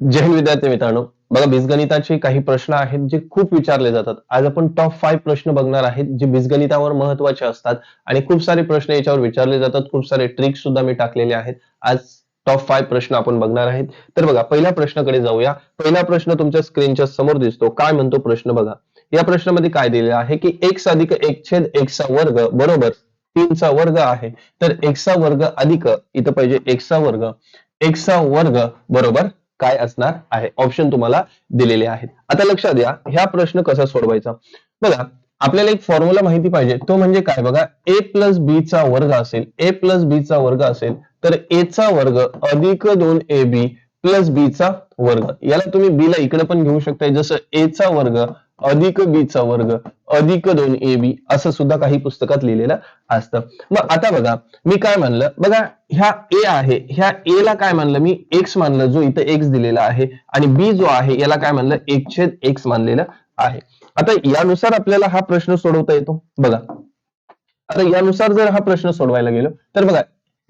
जय हिंद विद्यार्थी मित्रांनो. बघा बीजगणिताचे काही प्रश्न आहेत जे खूप विचारले जातात. आज आपण टॉप फाईव्ह प्रश्न बघणार आहेत जे बीजगणितावर महत्त्वाचे असतात. आणि खूप सारे प्रश्न याच्यावर विचारले जातात. खूप सारे ट्रिक्स सुद्धा मी टाकलेले आहेत. आज टॉप फाईव्ह प्रश्न आपण बघणार आहेत. तर बघा पहिल्या प्रश्नाकडे जाऊया. पहिला प्रश्न तुमच्या स्क्रीनच्या समोर दिसतो. काय म्हणतो प्रश्न बघा. या प्रश्नामध्ये काय दिलेलं आहे की एक्स अधिक एक छेद एक्सचा वर्ग बरोबर तीनचा वर्ग आहे. तर एक्सचा वर्ग अधिक इथं पाहिजे एक्सचा वर्ग एक्सचा वर्ग बरोबर काय असणार आहे? ऑप्शन तुम्हाला दिलेले आहेत. आता लक्षात द्या ह्या प्रश्न कसा सोडवायचा? बघा आपल्याला एक फॉर्म्युला माहिती पाहिजे. तो म्हणजे काय? बघा ए प्लस बी चा वर्ग असेल ए प्लस बी चा वर्ग असेल तर ए चा वर्ग अधिक दोन ए बी प्लस बी चा वर्ग. याला तुम्ही बी ला इकडे पण घेऊ शकताय. जसं ए चा वर्ग अधिक बी चा वर्ग अधिक दोन ए बी असं सुद्धा काही पुस्तकात लिहिलेलं असतं. मग आता बघा मी काय म्हणलं? बघा ह्या ए आहे. ह्या ए ला काय म्हणलं? मी एक्स मानलं जो इथं एक्स दिलेला आहे. आणि बी जो आहे याला काय म्हणलं? एक छेद एक्स मानलेलं आहे. आता यानुसार आपल्याला हा प्रश्न सोडवता येतो. बघा. आता यानुसार जर हा प्रश्न सोडवायला गेलो तर बघा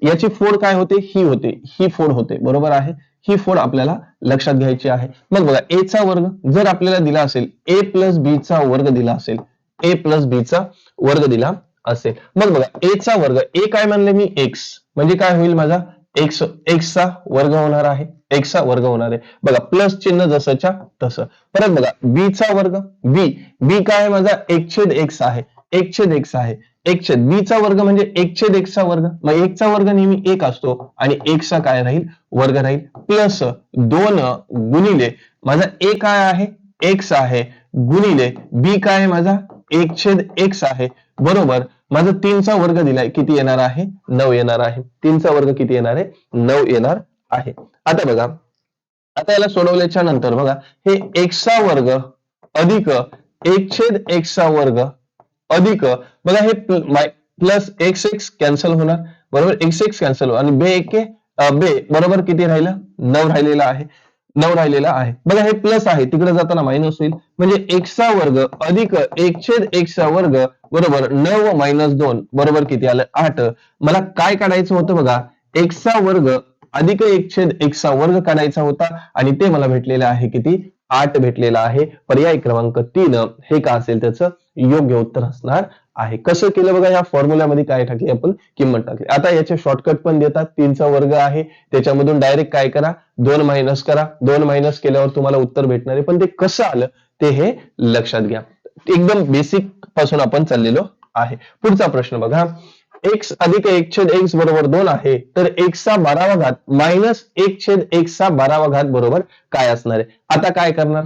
याची फोड काय होते? ही होते. ही फोड होते. बरोबर आहे? ही फोड आपल्याला लक्षात घ्यायची आहे. मग बघा ए चा वर्ग जर आपल्याला दिला असेल ए प्लस बी चा वर्ग दिला असेल ए प्लस बी चा वर्ग दिला असेल. मग बघा ए चा वर्ग ए काय म्हणले मी? एक्स म्हणजे काय होईल माझा? एक्स एक्सचा वर्ग होणार आहे. एक्सचा वर्ग होणार आहे. बघा प्लस चिन्ह जसंच्या तसं. परत बघा बी चा वर्ग बी बी काय माझा? एक छेद एक्स आहे. एक छेद एक्स आहे. एक छेद. बी चा वर्ग म्हणजे एक छेद एक्सचा वर्ग. मग एकचा वर्ग नेहमी एक असतो आणि एकचा काय राहील? वर्ग राहील. प्लस दोन गुणिले माझा ए काय आहे? एक्स आहे. गुणिले बी काय आहे माझा? एक छेद एक्स आहे. बरोबर. माझा तीनचा वर्ग दिलाय. किती येणार आहे? नऊ येणार आहे. तीनचा वर्ग किती येणार आहे? नऊ येणार आहे. आता बघा. आता याला सोडवल्याच्या नंतर बघा. हे एक्सचा वर्ग अधिक एक छेद एक्सचा वर्ग अधिक बघा हे प्लस एक्स एक्स कॅन्सल होणार. बरोबर? एक्स एक्स कॅन्सल आणि बे एक बे बरोबर किती राहिलं? नऊ राहिलेला आहे. नऊ राहिलेला आहे. बघा हे प्लस आहे. तिकडे जाताना मायनस होईल. म्हणजे एक्सचा वर्ग अधिक एक छेद एक्सचा वर्ग बरोबर? नऊ मायनस दोन बरोबर किती आलं? आठ. मला काय काढायचं होतं बघा? एक्सचा वर्ग अधिक एक छेद एक्सचा वर्ग काढायचा होता. आणि ते मला भेटलेलं आहे किती? आठ भेटलेला आहे. पर्याय क्रमांक तीन. हे का असेल त्याचं? योग्य उत्तर असणार आहे. कसं केलं बघा या फॉर्म्युल्यामध्ये काय टाकली आपण? किंमत टाकली. आता याचे शॉर्टकट पण देतात. तीनचा वर्ग आहे. त्याच्यामधून डायरेक्ट काय करा? दोन मायनस करा. दोन मायनस केल्यावर तुम्हाला उत्तर भेटणार आहे. पण ते कसं आलं? ते हे लक्षात घ्या. एकदम बेसिकपासून आपण चाललेलो आहे. पुढचा प्रश्न बघा. एक्स अधिक एक छेद एक्स बरोबर दोन आहे. तर एक्सचा बारावा घात मायनस एक छेद एक्सचा बारावा घात बरोबर काय असणार आहे? आता काय करणार?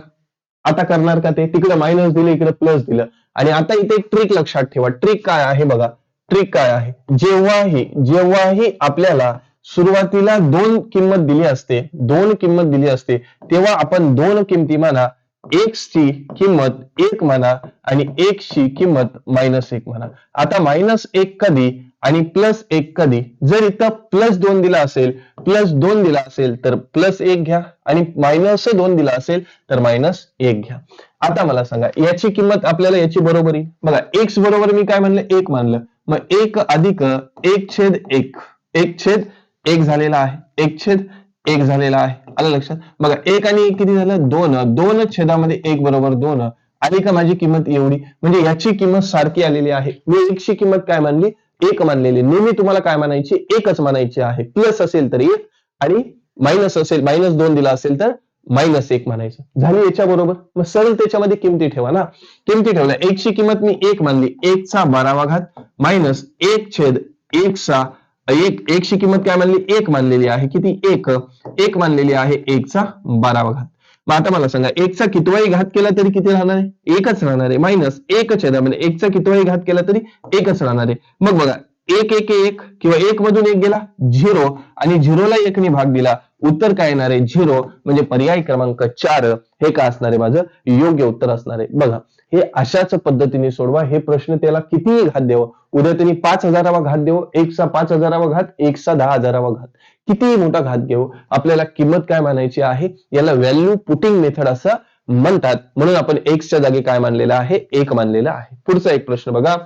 आता करणार का ते? तिकडे मायनस दिलं इकडे प्लस दिलं. आणि आता इथे एक ट्रिक लक्षात ठेवा. ट्रिक काय आहे बघा? ट्रिक काय आहे? जेव्हाही जेव्हाही आपल्याला सुरुवातीला दोन किंमत दिली असते दोन किंमत दिली असते तेव्हा आपण दोन किमती म्हणा एक्स ची किंमत एक म्हणा आणि एक ची किंमत मायनस एक म्हणा. आता मायनस एक कधी आणि प्लस एक कधी? जर इथं प्लस दोन दिला असेल प्लस दोन दिला असेल तर प्लस एक घ्या आणि मायनस दोन दिला असेल तर मायनस एक घ्या. आता मला सांगा याची किंमत आपल्याला याची बरोबरी बघा एक्स बरोबर मी काय म्हणलं? एक मानलं. मग एक अधिक एक छेद एक. एक छेद एक झालेला आहे. एक छेद एक झालेला आहे. आलं लक्षात? बघा एक आणि एक किती झालं? दोन. दोन छेदामध्ये एक बरोबर दोन. आली का माझी किंमत एवढी? म्हणजे याची किंमत सारखी आलेली आहे. मी एकची किंमत काय मानली? एक मानलेली. नेहमी तुम्हाला काय मानायची एकच मानायची आहे. प्लस असेल तर एक आणि मायनस असेल मायनस दोन दिला असेल तर मायनस एक म्हणायचं. झाली याच्या बरोबर मग सरळ त्याच्यामध्ये किमती ठेवा ना. किमती ठेवल्या. एकची किंमत मी एक मानली. एकचा बारावा घात मायनस एक छेद एकचा एक एकची किंमत काय मानली? एक मानलेली आहे. किती? एक. एक मानलेली आहे एकचा बारावा घात. मग आता मला सांगा एकचा कितवाही घात केला तरी किती राहणार आहे? एकच राहणार आहे. मायनस एक छेदामध्ये म्हणजे एकचा कितवाही घात केला तरी एकच राहणार आहे. मग बघा एक एक एक किंवा एक मधून एक गेला झिरो. आणि झिरोला एकने भाग दिला. उत्तर काय येणार आहे? झिरो. म्हणजे पर्याय क्रमांक चार. हे का असणार आहे माझं? योग्य उत्तर असणार आहे. बघा हे अशाच पद्धतीने सोडवा. हे प्रश्न त्याला कितीही घात द्यावं उद्या त्यांनी पाच हजारावा घात देव. एकचा पाच हजारावा घात एकचा दहा हजारावा घात. कितीही मोठा घात घेऊ आपल्याला किंमत काय मानायची आहे? याला व्हॅल्यू पुटिंग मेथड असं म्हणतात. म्हणून आपण एक्सच्या जागी काय मानलेलं आहे? एक मानलेलं आहे. पुढचा एक प्रश्न बघा.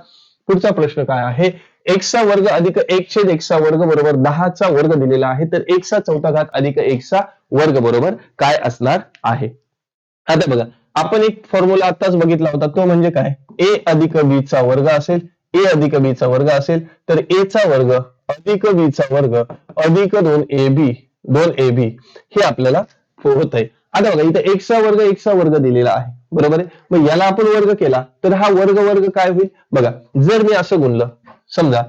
पुढचा प्रश्न काय आहे? एक्सचा वर्ग अधिक एक छेद एक्सचा वर्ग बरोबर दहाचा वर्ग दिलेला आहे तर एक्सचा चौथा घात अधिक एक्सचा वर्ग बरोबर काय असणार आहे? आता बघा आपण एक फॉर्म्युला आताच बघितला होता तो म्हणजे काय? ए अधिक बी चा वर्ग असेल ए अधिक बी चा वर्ग असेल तर ए चा वर्ग अधिक बी चा वर्ग अधिक दोन ए बी दोन ए बी हे आपल्याला होत आहे. आता बघा इथे एक्सचा वर्ग एक्सचा वर्ग दिलेला आहे बरोबर आहे? मग याला आपण वर्ग केला तर हा वर्ग वर्ग काय होईल? बघा जर मी असं गुणलं समजा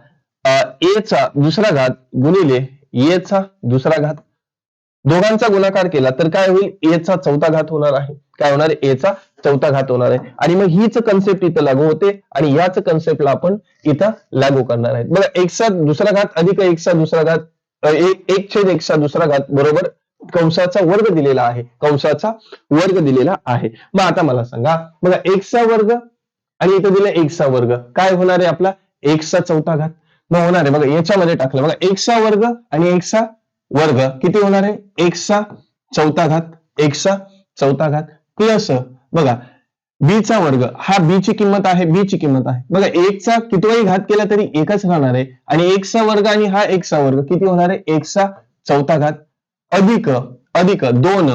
ए चा दुसरा घात गुणिले ए चा दुसरा घात दोघांचा गुणाकार केला तर काय होईल? ए चा चौथा घात होणार आहे. काय होणार आहे? ए चा चौथा घात होणार आहे. आणि मग हीच कन्सेप्ट इथं लागू होते आणि याच कन्सेप्टला आपण इथं लागू करणार आहे बघा एकचा दुसरा घात अधिक एकचा दुसरा घात एक छेद एकचा दुसरा घात बरोबर कंसाचा वर्ग दिलेला आहे. कंसाचा वर्ग दिलेला आहे. मग आता मला सांगा बघा एकचा वर्ग आणि इथं दिलं एकचा वर्ग. काय होणार आहे आपला? एकचा चौथा घात. मग होणार आहे. बघा याच्यामध्ये टाकलं. बघा एकचा वर्ग आणि एकचा वर्ग. किती होणार आहे? एकचा चौथा घात. एकचा चौथा घात. प्लस बघा बीचा वर्ग. हा बीची ची किंमत आहे बीची ची किंमत आहे. बघा एकचा कितवाही घात केला तरी एकच राहणार आहे. आणि एकचा वर्ग आणि हा एकचा वर्ग किती होणार आहे? एकचा चौथा घात. अधिक अधिक दोन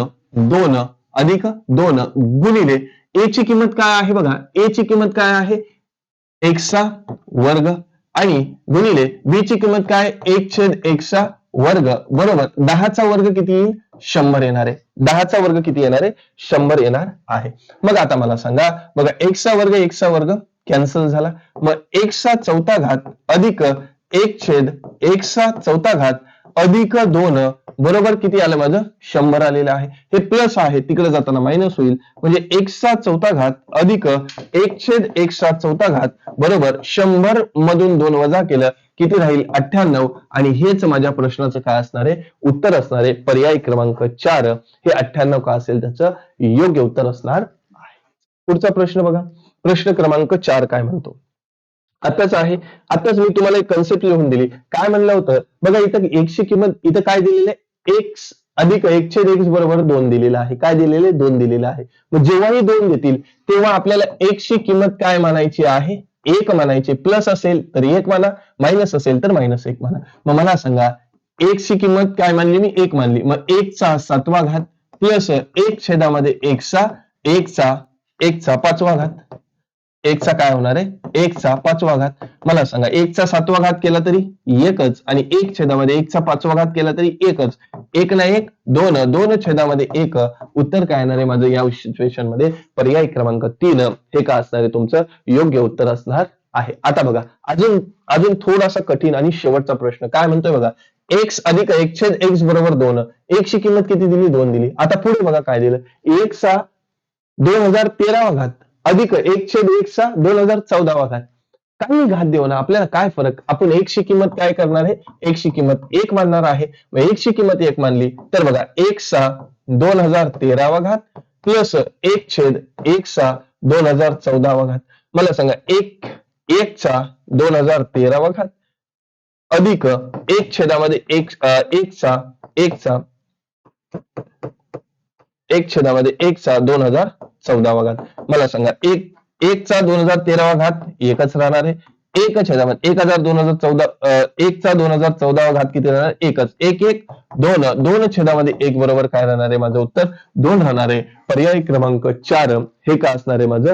दोन अधिक दोन गुणिले. ए ची किंमत काय आहे? बघा ए ची किंमत काय आहे? एक्सचा वर्ग आणि गुणिले b ची किंमत काय? एक छेद एक्सचा वर्ग बरोबर. दहाचा वर्ग किती येईल? शंभर येणार आहे. दहाचा वर्ग किती येणार आहे? शंभर येणार आहे. मग आता मला सांगा बघा एक्सचा वर्ग एक्सचा वर्ग कॅन्सल झाला. मग एक्सचा चौथा घात अधिक एक छेद एक्सचा चौथा घात अधिक दोन बरोबर किती आलं माझं? शंभर आलेलं आहे. हे प्लस आहे तिकडे जाताना मायनस होईल. म्हणजे एक्सचा चौथा घात अधिक एक छेद एक्सचा चौथा घात बरोबर शंभर मधून दोन वजा केलं किती राहील? अठ्ठ्याण्णव. आणि हेच माझ्या प्रश्नाचं काय असणार आहे? उत्तर असणार आहे पर्याय क्रमांक चार. हे अठ्ठ्याण्णव का असेल? त्याचं योग्य उत्तर असणार आहे. पुढचा प्रश्न बघा. प्रश्न क्रमांक चार काय म्हणतो? आताच आहे. आताच मी तुम्हाला एक कन्सेप्ट लिहून दिली. काय म्हणलं होतं? बघा इथं एकशे किंमत इथं काय दिलेलं आहे? एक्स अधिक एकशे एक्स बरोबर दोन दिलेलं आहे. काय दिलेले दोन दिलेलं आहे. मग जेव्हाही दोन देतील तेव्हा आपल्याला एकची किंमत काय मानायची आहे? एक मानायची प्लस असेल तर एक माना मायनस असेल तर मायनस एक माना मग मला सांगा एकची किंमत काय मानली मी? एक मानली. मग एकचा सातवा घात प्लस एक छेदामध्ये एकचा एकचा एकचा पाचवा घात. एकचा काय होणार आहे? एकचा पाचवा घात. मला सांगा एकचा सातवा घात केला तरी एकच आणि एक छेदामध्ये एकचा पाचवा घात केला तरी एकच. एक ना एक दोन दोन छेदामध्ये एक. उत्तर काय येणार आहे माझं या सिच्युएशनमध्ये? पर्याय क्रमांक तीन. हे का असणार आहे तुमचं? योग्य उत्तर असणार आहे. आता बघा अजून अजून थोडासा कठीण आणि शेवटचा प्रश्न. काय म्हणतोय बघा? एक्स अधिक एक छेद एक्स बरोबर दोन. एक्सची किंमत किती दिली? दोन दिली. आता पुढे बघा काय दिलं? एकचा दोन हजार तेरावा घात. अधिक एक छेद एकचा दोन हजार चौदावा घात काही घात देऊ ना आपल्याला काय फरक? आपण एकशी किंमत काय करणार आहे? एकशी किंमत एक मानणार आहे. एकशी किंमत एक मानली तर बघा एक सहा दोन हजार तेरावा घात प्लस एक छेद एक सहा दोन हजार चौदावा घात मला सांगा एक एक चा दोन हजार तेरावा घात अधिक एक छेदामध्ये एक चा एक चा एक छेदामध्ये एक चा दोन हजार चौदावा घात मला सांगा एक एकचा दोन हजार तेरावा घात एकच राहणार आहे. एक छेदामध्ये एक हजार दोन हजार चौदा एकचा दोन हजार चौदावा घात किती राहणार एकच. एक एक दोन. दोन छेदामध्ये एक बरोबर काय राहणार आहे? माझं उत्तर दोन राहणार आहे. पर्याय क्रमांक चार हे का असणार आहे? माझं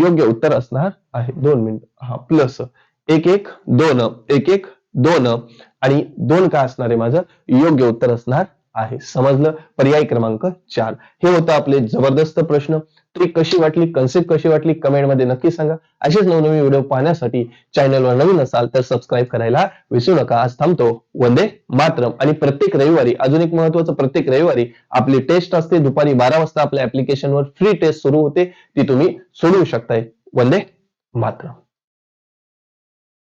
योग्य उत्तर असणार आहे. दोन मिनिट. हा प्लस एक एक दोन. एक एक दोन. आणि दोन का असणार आहे? माझं योग्य उत्तर असणार आहे. समजलं? पर्याय क्रमांक चार. हे होतं आपले जबरदस्त प्रश्न. ट्रिक कशी वाटली? कन्सेप्ट कशी वाटली? कमेंटमध्ये नक्की सांगा. असेच नवनवीन व्हिडिओ पाहण्यासाठी चॅनलवर नवीन असाल तर सबस्क्राईब करायला विसरू नका. आज थांबतो. वंदे मातरम. आणि प्रत्येक रविवारी अजून एक महत्वाचं प्रत्येक रविवारी आपली टेस्ट असते. दुपारी बारा वाजता आपल्या ऍप्लिकेशनवर फ्री टेस्ट सुरू होते. ती तुम्ही सोडवू शकताय. वंदे मातरम.